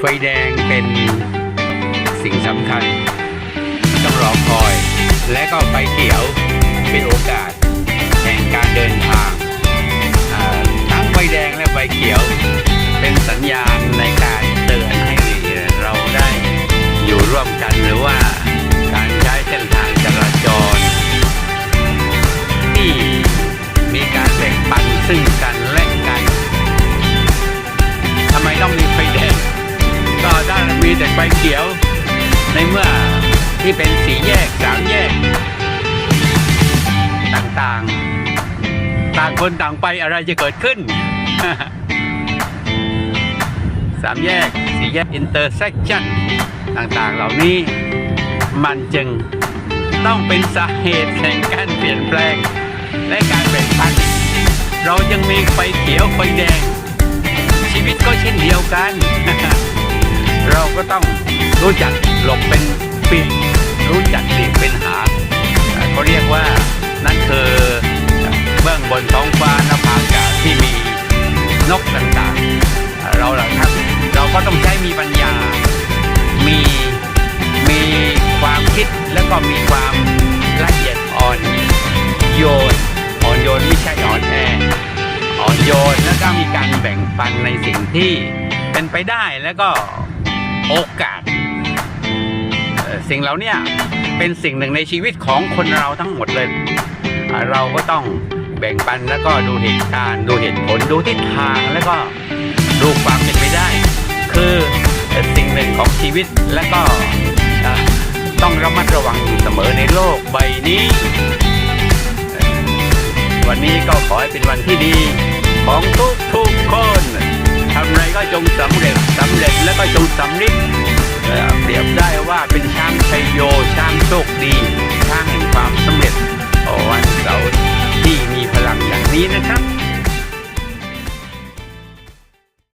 ไฟแดงเป็นสิ่งสำคัญ ต้องรอคอย และก็ไฟเขียวเป็นโอกาส แต่ไฟเขียว ในเมื่อที่เป็นสีแยกสามแยก ต่างๆ ต่างคนต่างไปอะไรจะเกิดขึ้นสามแยกสี่แยกอินเตอร์เซ็กชันต่างๆ เหล่านี้มันจึงต้องเป็นสาเหตุแห่งการเปลี่ยนแปลง และการแบ่งปันเรายังมีไฟเขียวไฟแดง ชีวิตก็เช่นเดียวกัน เราก็ต้องรู้จักหลบเป็นปิดรู้จักหลีกเป็นหาเขาเรียกว่านั่นคือเบื้องบนท้องฟ้านภาอากาศที่มีนกต่างๆ เราหล่าทันเราก็ต้องใช้มีปัญญา มีมีความคิดแล้วก็มีความละเอียดอ่อนโยนอ่อนโยนไม่ใช่อ่อนแออ่อนโยนแล้วก็มีการแบ่งปันในสิ่งที่เป็นไปได้แล้วก็ โอกาส สิ่งเหล่านี้เป็นสิ่งหนึ่งในชีวิตของคนเราทั้งหมดเลย เราก็ต้องแบ่งปันแล้วก็ดูเหตุการณ์ ดูเหตุผลดูทิศทางแล้วก็ดูความเป็นไปได้ คือสิ่งหนึ่งของชีวิตแล้วก็ต้องระมัดระวังอยู่เสมอในโลกใบนี้ วันนี้ก็ขอให้เป็นวันที่ดี ของทุกทุกคนทำไรก็จงสำเร็จ แล้วก็จงสำนึกเเปรียบได้ว่าเป็นช้างชัยโยช้างโชคดีช้างแห่งความสำเร็จวันเสาร์ที่มีพลังอย่างนี้นะครับ